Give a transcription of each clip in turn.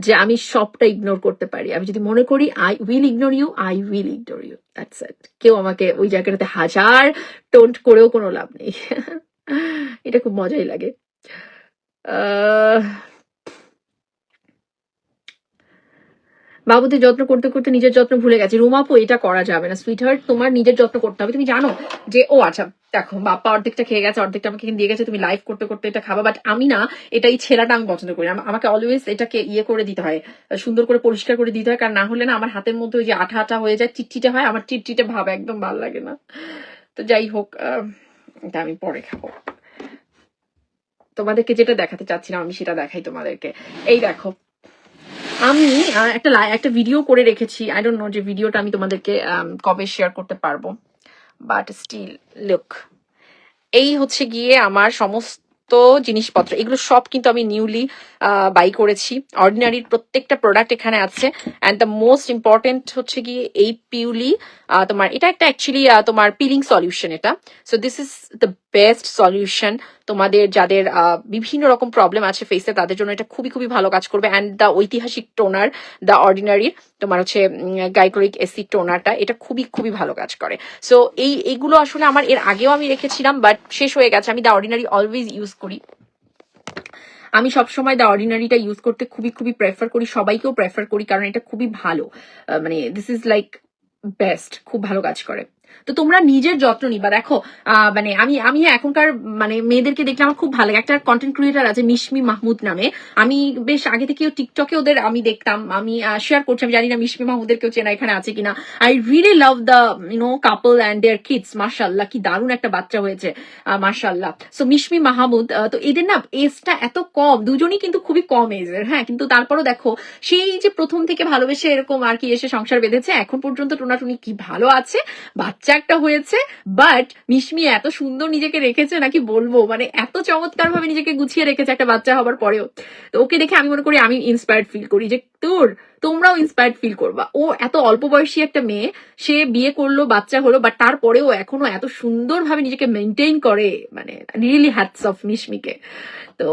যে আমি সবটা ইগনোর করতে পারি। আমি যদি মনে করি I will ignore you I will ignore you that's it কেউ আমাকে ওই জায়গাটাতে হাজার টোন্ট করেও কোনো লাভ নেই। এটা খুব মজাই লাগে। আহ বাবুদের যত্ন করতে করতে নিজের যত্ন ভুলে গেছে। রুমাপু এটা করা যাবে না। সুইটহার্ট তোমার নিজের যত্ন করতে হবে। তুমি জানো যে, ও আচ্ছা দেখো, বাপ্পা অর্ধেকটা খেয়ে গেছে, অর্ধেকটা আমাকে দিয়ে গেছে, তুমি লাইভ করতে করতে এটা খাবা। বাট আমি না, এটা এই ছেলেটা আমি পছন্দ করি আমাকে অলওয়েজ এটাকে ইয়ে করে দিতে হয়, সুন্দর করে পরিষ্কার করে দিতে হয়। কারণ না হলে না আমার হাতের মধ্যে ওই যে আঠা আঠা হয়ে যায়, চিটচিটে হয়। আমার চিটচিটে ভাব একদম ভালো লাগে না। তো যাই হোক এটা আমি পরে খাব। তোমাদেরকে যেটা দেখাতে চাচ্ছিলাম, আমি সেটা দেখাই তোমাদেরকে। এই দেখো আমি একটা একটা ভিডিও করে রেখেছি। আই ডোন্ট নো যে ভিডিওটা আমি তোমাদেরকে কবে শেয়ার করতে পারব। বাট স্টিল লুক এই হচ্ছে গিয়ে আমার সমস্ত জিনিসপত্র। এগুলো সব কিন্তু আমি নিউলি বাই করেছি। অর্ডিনারির প্রত্যেকটা প্রোডাক্ট এখানে আছে। অ্যান্ড দ্য মোস্ট ইম্পর্টেন্ট হচ্ছে গিয়ে এই পিউলি তোমার, এটা একটা অ্যাকচুয়ালি তোমার পিলিং সলিউশন এটা। So this is the best solution তোমাদের যাদের বিভিন্ন রকম প্রবলেম আছে ফেসে তাদের জন্য এটা খুবই খুবই ভালো কাজ করবে। অ্যান্ড দ্য ঐতিহাসিক টোনার দ্য অর্ডিনারির তোমার হচ্ছে গাইক্লোরিক অ্যাসিড টোনারটা এটা খুবই খুবই ভালো কাজ করে। সো এই এইগুলো আসলে আমার, এর আগেও আমি রেখেছিলাম বাট শেষ হয়ে গেছে। আমি দ্য অর্ডিনারি অলওয়েজ ইউজ করি। আমি সবসময় দ্য অর্ডিনারিটা ইউজ করতে খুবই খুবই প্রেফার করি। সবাইকেও প্রেফার করি, কারণ এটা খুবই ভালো। মানে দিস ইজ লাইক বেস্ট খুব ভালো কাজ করে। তো তোমরা নিজের যত্ন নিবা। দেখো মানে আমি আমি এখনকার মানে মেয়েদেরকে দেখলে আমার খুব ভালো লাগে। একটা কন্টেন্ট ক্রিয়েটার আছে মিশমি মাহমুদ নামে। আমি বেশ আগে থেকে টিকটকে ওদের আমি দেখতাম। আমি শেয়ার করছি। আমি জানি না মিশমি মাহমুদের কেউ চেনা এখানে আছে কিনা। I really love the you know couple and their kids মার্শাল্লাহ কি দারুণ একটা বাচ্চা হয়েছে মার্শাল্লাহ সো মিশমি মাহমুদ তো এদের না এজটা এত কম। দুজনই কিন্তু খুবই কম এজের হ্যাঁ? কিন্তু তারপরও দেখো, সেই যে প্রথম থেকে ভালোবেসে এরকম আর কি এসে সংসার বেঁধেছে, এখন পর্যন্ত টোনাটুনি কি ভালো আছে? বাচ্চা একটা হয়েছে বাট মিশমি এত সুন্দর নিজেকে রেখেছে নাকি বলব? মানে এত চমৎকার ভাবে নিজেকে গুছিয়ে রেখেছে একটা বাচ্চা হবার পরেও। তো ওকে দেখে আমি মনে করি আমি ইন্সপায়ার্ড ফিল করি যে, তোর, তোমরাও ইন্সপায়ার্ড ফিল করবা। ও এত অল্প বয়সী একটা মেয়ে, সে বিয়ে করল, বাচ্চা হলো বাট তারপরেও এখনও এত সুন্দরভাবে নিজেকে মেনটেন করে মানে রিয়েলি হ্যাটস অফ মিশমিকে। তো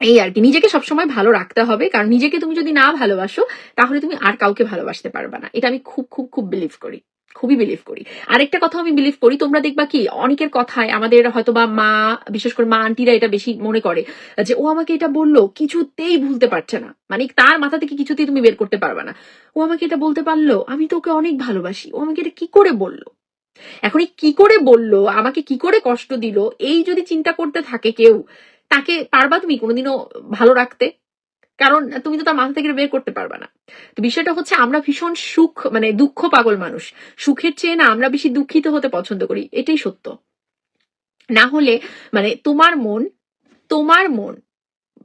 এই আর কি, নিজেকে সবসময় ভালো রাখতে হবে, কারণ নিজেকে তুমি যদি না ভালোবাসো, তাহলে তুমি আর কাউকে ভালোবাসতে পারবে না। এটা আমি খুব খুব খুব বিলিভ করি। খুবই বিলিভ করি। আরেকটা কথা আমি বিলিভ করি, তোমরা দেখবা কি, অনেকের কথায় আমাদের হয়তো বা মা, বিশেষ করে মা আন্টিরা এটা বেশি মনে করে, যে ও আমাকে এটা বলল, কিছুতেই ভুলতে পারছে না। মানে তার মাথা থেকে কিছুতেই তুমি বের করতে পারবে না। ও আমাকে এটা বলতে পারল, আমি তো ওকে অনেক ভালোবাসি, ও আমাকে এটা কি করে বলল? এখন এই কি করে বলল, আমাকে কি করে কষ্ট দিল, এই যদি চিন্তা করতে থাকে কেউ, তাকে পারবা তুমি কোনোদিনও ভালো রাখতে? কারণ তুমি তো তার মাথা থেকে বের করতে পারবে না। তো বিষয়টা হচ্ছে আমরা ভীষণ সুখ মানে দুঃখ পাগল মানুষ। সুখের চেয়ে না আমরা বেশি দুঃখিত হতে পছন্দ করি, এটাই সত্য। না হলে মানে তোমার মন তোমার মন,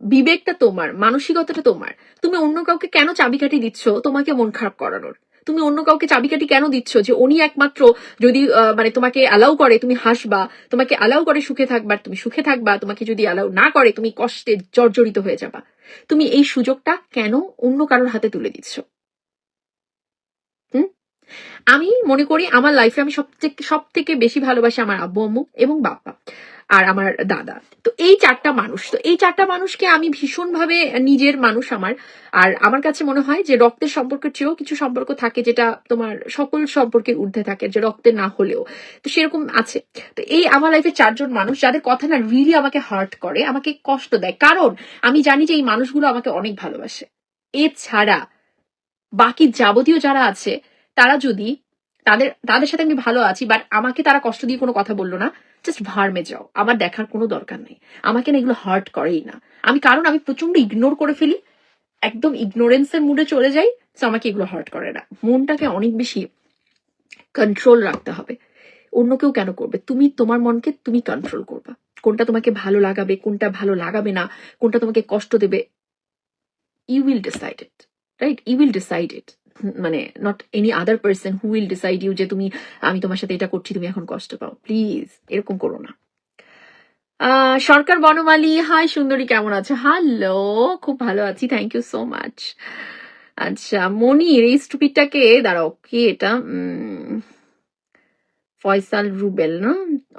বিবেকটা তোমার, মানসিকতাটা তোমার। তুমি অন্য কাউকে কেন চাবিকাঠি দিচ্ছ? তোমাকে মন খারাপ করানোর। তুমি অন্য কাউকে চাবিকাঠি কেন দিচ্ছ? যে উনি একমাত্র যদি মানে তোমাকে অ্যালাউ করে, তুমি হাসবা, তোমাকে অ্যালাউ করে সুখে থাকবা তুমি সুখে থাকবা, তোমাকে যদি অ্যালাউ না করে, তুমি কষ্টে জর্জরিত হয়ে যাবা। তুমি এই সুযোগটা কেন অন্য কারোর হাতে তুলে দিচ্ছ? হুম? আমি মনে করি আমার লাইফে আমি সব থেকে সব থেকে বেশি ভালোবাসি আমার আব্বু আম্মু এবং বাবা আর আমার দাদা। তো এই চারটা মানুষ, তো এই চারটা মানুষকে আমি ভীষণভাবে নিজের মানুষ আমার। আর আমার কাছে মনে হয় যে রক্তের সম্পর্কের চেয়েও কিছু সম্পর্ক থাকে যেটা তোমার সকল সম্পর্কের ঊর্ধ্বে থাকে, যে রক্তের না হলেও। তো সেরকম আছে। তো এই আমার লাইফে চারজন মানুষ, যাদের কথা না রিলি আমাকে হার্ট করে, আমাকে কষ্ট দেয়। কারণ আমি জানি যে এই মানুষগুলো আমাকে অনেক ভালোবাসে। এছাড়া বাকি যাবতীয় যারা আছে, তারা যদি তাদের তাদের সাথে আমি ভালো আছি বাট আমাকে তারা কষ্ট দিয়ে কোনো কথা বলল না। জাস্ট ভার্মে যাও। আমার দেখার কোনো দরকার নেই। আমাকে না এগুলো হার্ট করেই না। আমি, কারণ আমি প্রচণ্ড ইগনোর করে ফেলি। একদম ইগনোরেন্সের মুডে চলে যাই তো আমাকে এগুলো হার্ট করে না। মনটাকে অনেক বেশি কন্ট্রোল রাখতে হবে। অন্য কেউ কেন করবে? তুমি তোমার মনকে তুমি কন্ট্রোল করবা। কোনটা তোমাকে ভালো লাগাবে, কোনটা ভালো লাগাবে না, কোনটা তোমাকে কষ্ট দেবে you will decide it right you will decide it মানে not any other person who will decide you যে তুমি, আমি তোমার সাথে এটা করছি, তুমি এখন কষ্ট পাও। প্লিজ এরকম করো না। সরকার বনমালী, হাই সুন্দরী, কেমন আছো? হ্যালো খুব ভালো আছি থ্যাংক ইউ সো মাচ আচ্ছা মনির এই স্টুপিডটাকে দাঁড়াও, কি এটা? ফয়সাল রুবেল, না?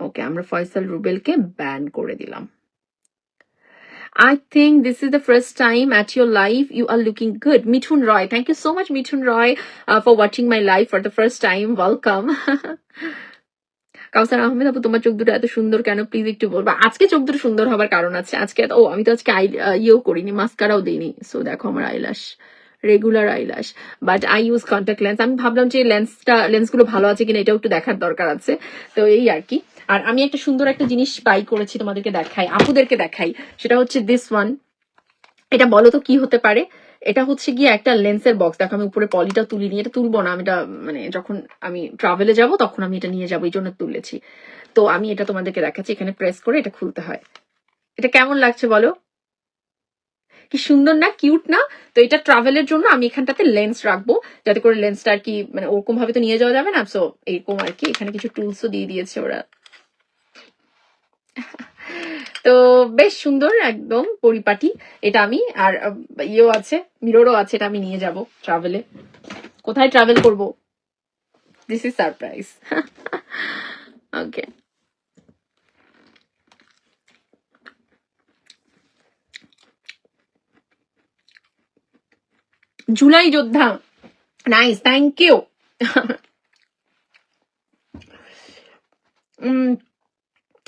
ওকে আমরা ফয়সাল রুবেলকে ব্যান করে দিলাম। I think this is the first time at your life you are looking good. Mithun Roy. Thank you so much, Mithun Roy, uh, for watching my live for the first time. Welcome. Kawsar Ahmed আপু তোমার চোখ দুটো এত সুন্দর কেন please একটু বলবা আজকে চোখ দুটো সুন্দর হবার কারণ আছে আজকে ও আমি তো আজকে আই ইয়েও করিনি মাস্কারাও দিইনি সো দেখো আমার eyelash regular eyelash but I use contact lens আমি ভাবলাম যে লেন্সটা লেন্সগুলো ভালো আছে কিনা এটাও একটু দেখার দরকার আছে তো এই আর কি আর আমি একটা সুন্দর একটা জিনিস বাই করেছি তোমাদেরকে দেখাই, আপুদেরকে দেখাই। সেটা হচ্ছে দিস ওয়ান এটা বলো তো কি হতে পারে? এটা হচ্ছে গিয়ে একটা লেন্সের বক্স দেখো, আমি উপরে পলিটা তুলি নিয়ে এটা তুলবো না। আমি এটা মানে যখন আমি ট্রাভেলে যাব, তখন আমি এটা নিয়ে যাব, এই জন্য তুলেছি। তো আমি এটা তোমাদেরকে দেখাচ্ছি, এখানে প্রেস করে এটা খুলতে হয়। এটা কেমন লাগছে বলো? কি সুন্দর না কিউট না? তো এটা ট্রাভেলের জন্য আমি এখানটাতে লেন্স রাখব, যাতে করে লেন্সটা আর কি মানে ওরকম ভাবে তো নিয়ে যাওয়া যাবে না। সো এরকম আর কি, এখানে কিছু টুলসও দিয়ে দিয়েছে ওরা। তো বেশ সুন্দর একদম পরিপাটি, এটা আমি, আর ইয়েও আছে, মিররও আছে, এটা আমি নিয়ে যাব ট্রাভেলে কোথায় ট্রাভেল করব? This is surprise okay July যোদ্ধা নাইস থ্যাংক ইউ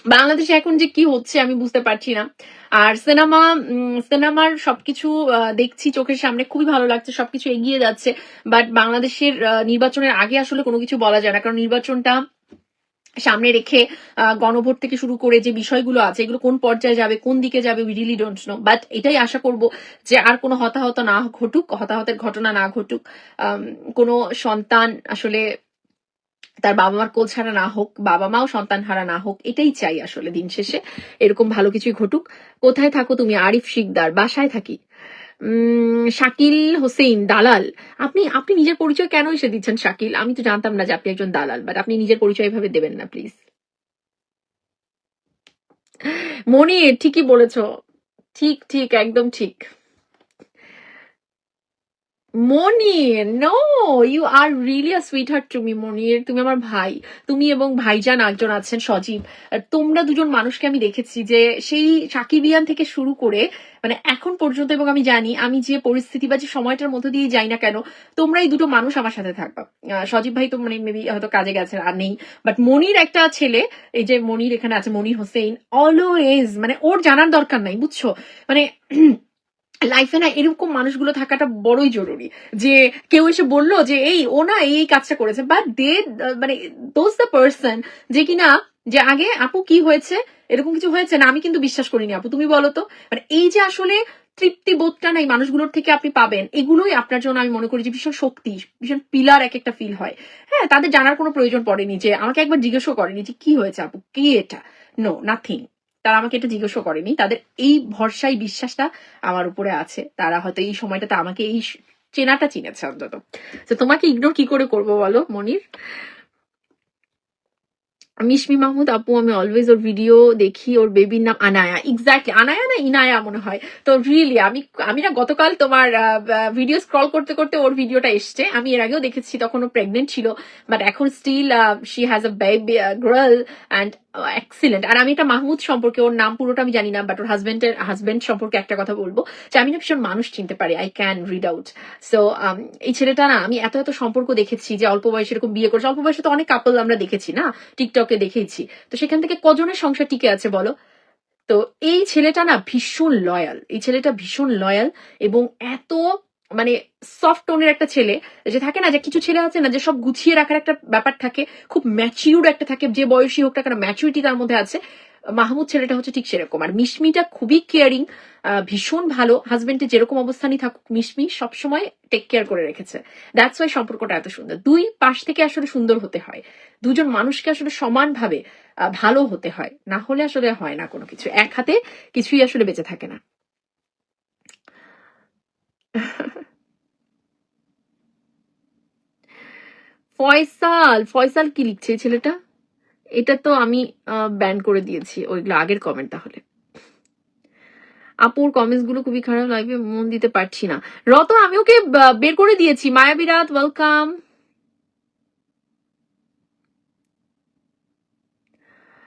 বাংলাদেশে এখন যে কি হচ্ছে আমি বুঝতে পারছি না। আর সিনেমা সিনেমার সবকিছু দেখছি, চোখের সামনে খুবই ভালো লাগছে, সবকিছু এগিয়ে যাচ্ছে। বাট বাংলাদেশের নির্বাচনের আগে আসলে কোনো কিছু বলা যায় না। কারণ নির্বাচনটা সামনে রেখে গণভোট থেকে শুরু করে যে বিষয়গুলো আছে, এগুলো কোন পর্যায়ে যাবে, কোন দিকে যাবে we really don't know but এটাই আশা করব যে আর কোনো হতাহত না ঘটুক, হতাহতের ঘটনা না ঘটুক। কোনো সন্তান আসলে তার বাবা মার কোল ছাড়া না হোক বাবা মাও সন্তান হারা না হোক, এটাই চাই আসলে দিন শেষে। এরকম ভালো কিছুই ঘটুক। কোথায় থাকো তুমি? আরিফ শিকদার, বাসায় থাকি। শাকিল হোসেন, দালাল। আপনি আপনি নিজের পরিচয় কেন এসে দিচ্ছেন শাকিল? আমি তো জানতাম না যে আপনি একজন দালাল বাট আপনি নিজের পরিচয় এভাবে দেবেন না প্লিজ মনির, ঠিকই বলেছ। ঠিক ঠিক, একদম ঠিক। Monir no you are really a sweetheart to me Monir তুমি আমার ভাই। তুমি এবং ভাইজান একজন আছেন, সজীব। তোমরা দুজন মানুষকে আমি দেখেছি যে সেই সাকিবিয়ান থেকে শুরু করে মানে এখন পর্যন্ত এবং আমি জানি, আমি যে পরিস্থিতি বা যে সময়টার মধ্যে দিয়ে যাই না কেন, তোমরা এই দুটো মানুষ আমার সাথে থাকবা। সজীব ভাই তো মানে মেবি হয়তো কাজে গেছে আর নেই। বাট মনির একটা ছেলে, এই যে মনির এখানে আছে মনির হোসেন অলওয়েজ মানে ওর জানার দরকার নাই, বুঝছ? মানে লাইফে না এরকম মানুষগুলো থাকাটা বড়ই জরুরি। যে কেউ এসে বলল যে, এই, ও না এই কাজটা করেছে। বাট দে মানে দোজ দ্য পার্সন যে কিনা, যে আগে, আপু, কি হয়েছে? এরকম কিছু হয়েছে না, আমি কিন্তু বিশ্বাস করিনি, আপু, তুমি বলো তো। মানে এই যে আসলে তৃপ্তি বোধটা নাই মানুষগুলোর থেকে আপনি পাবেন, এগুলোই আপনার জন্য আমি মনে করি যে ভীষণ শক্তি, ভীষণ পিলার এক একটা ফিল হয়। হ্যাঁ তাদের জানার কোনো প্রয়োজন পড়েনি যে, আমাকে একবার জিজ্ঞেসও করেনি যে, কি হয়েছে আপু? কি এটা? নো নাথিং তারা আমাকে এটা জিজ্ঞাসা করেনি। তাদের এই ভরসাই বিশ্বাসটা আমার উপরে আছে। তারা হয়তো এই সময়টাতে আমাকে এই চেনাটা চিনেছে অন্তত। তো তোমাকে ইগনোর কি করে করব বলো, মনির? মিশমি মাহমুদ আপু, আমি অলওয়েজ ওর ভিডিও দেখি, ওর বেবির নাম আনায়া। এক্স্যাক্টলি আনায়া না ইনায়া মনে হয়। তো রিয়েলি আমি আমি না গতকাল তোমার ভিডিও স্ক্রল করতে করতে ওর ভিডিওটা এসছে। আমি এর আগেও দেখেছি তখন ও প্রেগনেন্ট ছিল। বাট এখন still she has a baby girl and excellent আর আমি এটা মাহমুদ সম্পর্কে, ওর নাম পুরোটা আমি জানি না বাট ওর হাজবেন্ডের হাজবেন্ড সম্পর্কে একটা কথা বলব, যে আমি না ভীষণ মানুষ চিনতে পারি I can read out so এই ছেলেটা না, আমি এত এত সম্পর্ক দেখেছি, যে অল্প বয়সে এরকম বিয়ে করেছে, অল্প বয়সে তো অনেক কাপল আমরা দেখেছি না টিকটকে দেখেছি। তো সেখান থেকে কজনের সংসার টিকে আছে বলো? তো এই ছেলেটা না ভীষণ লয়াল এই ছেলেটা ভীষণ লয়াল এবং এত মানে সফট টোনের একটা ছেলে, যে থাকে না যে কিছু ছেলে আছে না যে সব গুছিয়ে রাখার একটা ব্যাপার থাকে, খুব ম্যাচিউর একটা থাকে, যে বয়সী হোক না কেন ম্যাচুরিটি তার মধ্যে আছে। মাহমুদ ছেলেটা হচ্ছে ঠিক সেরকম। আর মিশমিটা খুবই কেয়ারিং ভীষণ ভালো। হাজবেন্ডের যেরকম অবস্থানই থাকুক, মিশমি সবসময় টেক কেয়ার করে রেখেছে। দ্যাটস ওয়াই সম্পর্কটা এত সুন্দর। দুই পাশ থেকে আসলে সুন্দর হতে হয়। দুজন মানুষকে আসলে সমানভাবে ভালো হতে হয়। না হলে আসলে হয় না কোনো কিছু। এক হাতে কিছুই আসলে বেঁচে থাকে না। ফয়সাল ফয়সাল কি লিখছে ছেলেটা? এটা তো আমি ব্যান করে দিয়েছি ওইগুলো আগের কমেন্ট তাহলে। আপুর কমেন্টসগুলো খুবই খারাপ লাইভে মন দিতে পারছি না। রত আমি ওকে বের করে দিয়েছি। মায়া বিরাট ওয়েলকাম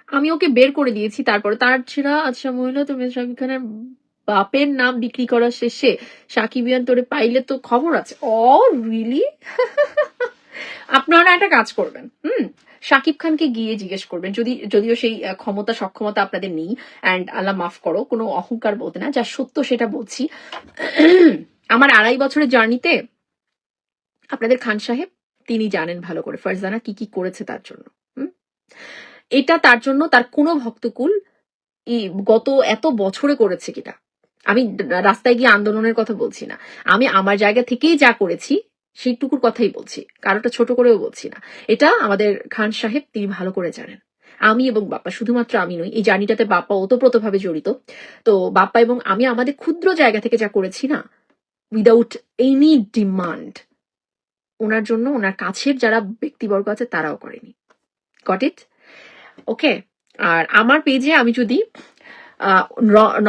আমি ওকে বের করে দিয়েছি তারপরে। তার ছেড়া আচ্ছা মহিলা তুমি শাকিব খানের বাপের নাম বিক্রি করা শেষে। সাকিবিয়ান তোরে পাইলে তো খবর আছে। অ রিলি আপনারা একটা কাজ করবেন, হুম? শাকিব খানকে গিয়ে জিজ্ঞেস করবেন, যদি, যদিও সেই ক্ষমতা, সক্ষমতা আপনাদের নেই অ্যান্ড আল্লাহ মাফ করো, কোনো অহংকার বলতে না, যা সত্য সেটা বলছি। আমার আড়াই বছরের জার্নিতে আপনাদের খান সাহেব, তিনি জানেন ভালো করে, ফারজানা কি কি করেছে তার জন্য, হুম? এটা তার জন্য তার কোনো ভক্তকুল গত এত বছরে করেছে কিনা? আমি রাস্তায় গিয়ে আন্দোলনের কথা বলছি না। আমি আমার জায়গা থেকেই যা করেছি সেইটুকুর কথাই বলছি, কারোটা ছোট করেও বলছি না। এটা আমাদের খান সাহেব তিনি ভালো করে জানেন। আমি এবং বাপ্পা, শুধুমাত্র আমি নই, এই জার্নিটাতে বাপ্পা ওতপ্রোতভাবে জড়িত। তো বাপ্পা এবং আমি আমাদের ক্ষুদ্র জায়গা থেকে যা করেছি না উইদাউট এনি ডিমান্ড ওনার জন্য, ওনার কাছের যারা ব্যক্তিবর্গ আছে তারাও করেনি। গট ইট ওকে আর আমার পেজে আমি যদি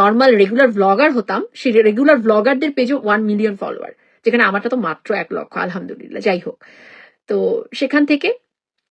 নর্মাল রেগুলার ব্লগার হতাম, সেই রেগুলার ব্লগারদের পেজে ওয়ান মিলিয়ন ফলোয়ার যেখানে আমারটা তো মাত্র এক লক্ষ আলহামদুলিল্লাহ যাই হোক। তো সেখান থেকে